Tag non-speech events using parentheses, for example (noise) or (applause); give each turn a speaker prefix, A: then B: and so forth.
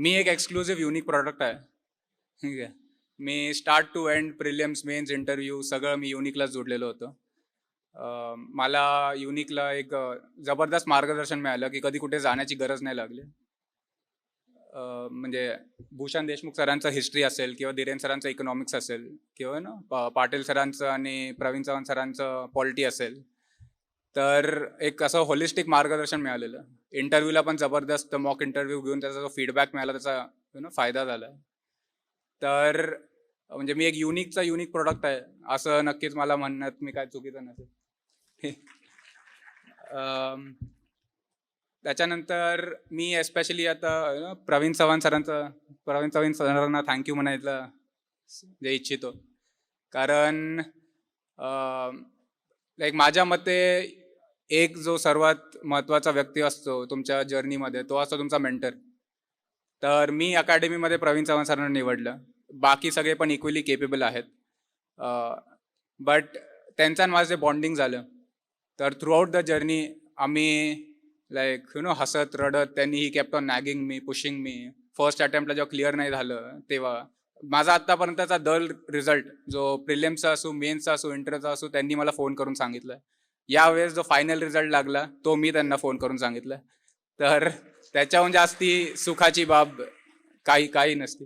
A: मी एक exclusive unique product आहे. ठीक आहे. मी start to end prelims mains interview सगळं मी युनिकलाच जोडलेलं होतं. मला युनिकला एक जबरदस्त मार्गदर्शन मिळालं की कधी कुठे जाण्याची गरज नाही लागली. म्हणजे भूषण देशमुख सरांचं हिस्ट्री असेल किंवा धीरेन सरांचं इकॉनॉमिक्स असेल किंवा ना पाटील सरांचं आणि प्रवीण चव्हाण सरांचं पॉलिटी असेल. तर एक असं होलिस्टिक मार्गदर्शन मिळालेलं. इंटरव्ह्यूला पण जबरदस्त मॉक इंटरव्ह्यू घेऊन त्याचा जो फीडबॅक मिळाला त्याचा यु नो फायदा झाला. तर म्हणजे मी एक युनिकचा युनिक प्रोडक्ट आहे असं नक्कीच मला म्हणण्यात मी काय चुकीचं नसेल. (laughs) त्याच्यानंतर मी एस्पेशली आता प्रवीण चव्हाण सरांचं प्रवीण चव्हाण सरांना थँक्यू म्हणायला जे इच्छितो. कारण लाईक माझ्या मते एक जो सर्वात महत्त्वाचा व्यक्ती असतो तुमच्या जर्नीमध्ये तो असतो तुमचा मेंटर तर मी अकॅडमीमध्ये प्रवीण चव्हाण सरांना निवडलं. बाकी सगळे पण इक्वली केपेबल आहेत. बट त्यांचं आणि माझं जे बॉन्डिंग झालं तर थ्रूआउट द जर्नी आम्ही लाईक यु नो हसत रडत त्यांनी ही kept on nagging me pushing me first अटेम्प्टला जेव्हा क्लिअर नाही झालं तेव्हा माझा आत्तापर्यंतचा दल रिझल्ट जो प्रिलियमचा असो मेन्सचा असो इंटरचा असो त्यांनी मला फोन करून सांगितलं. यावेळेस जो फायनल रिझल्ट लागला तो मी त्यांना फोन करून सांगितलं. तर त्याच्याहून जास्ती सुखाची बाब काही काही नसते.